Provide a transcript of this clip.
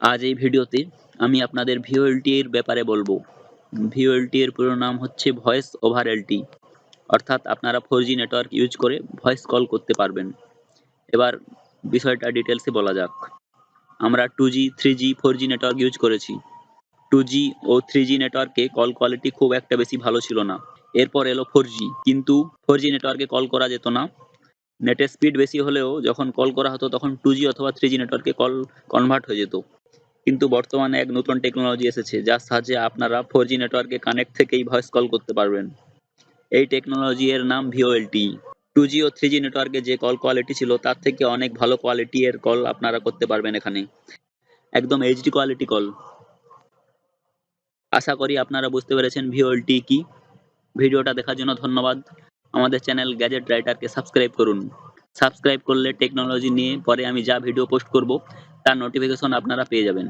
আজ এই ভিডিওতে আমি আপনাদের ভিওএলটি এর ব্যাপারে বলব। ভিওএলটি এর পুরো নাম হচ্ছে ভয়েস ওভার এলটি অর্থাৎ আপনারা ফোর জি নেটওয়ার্ক ইউজ করে ভয়েস কল করতে পারবেন। এবার বিষয়টা ডিটেলসে বলা যাক। আমরা two G three G four G network use করেছি। টু জি ও থ্রি জি নেটওয়ার্কে কল কোয়ালিটি খুব একটা বেশি ভালো ছিল না। এরপর এলো ফোর জি কিন্তু ফোর জি নেটওয়ার্কে কল করা যেত না। নেটের স্পিড বেশি হলেও যখন কল করা হতো তখন টু জি অথবা থ্রি জি নেটওয়ার্কে কল কনভার্ট হয়ে যেত। কিন্তু বর্তমানে এক নতুন টেকনোলজি এসেছে যার সাহায্যে আপনারা ফোর জি নেটওয়ার্কে কানেক্ট থেকেই ভয়েস কল করতে পারবেন। এই টেকনোলজি এর নাম ভিওএলটি টু জি ও থ্রি জি নেটওয়ার্কে যে কল কোয়ালিটি ছিল, তার থেকে অনেক ভালো কোয়ালিটি এর কল আপনারা করতে পারবেন এখানে। একদম এইচডি কোয়ালিটি কল আশা করি আপনারা বুঝতে পেরেছেন ভিওএলটি কি। ভিডিওটা দেখার জন্য ধন্যবাদ। আমাদের চ্যানেল গ্যাজেট রাইটারকে সাবস্ক্রাইব করুন। সাবস্ক্রাইব করলে টেকনোলজি নিয়ে পরে আমি যা ভিডিও পোস্ট করব তার নোটিফিকেশন আপনারা পেয়ে যাবেন।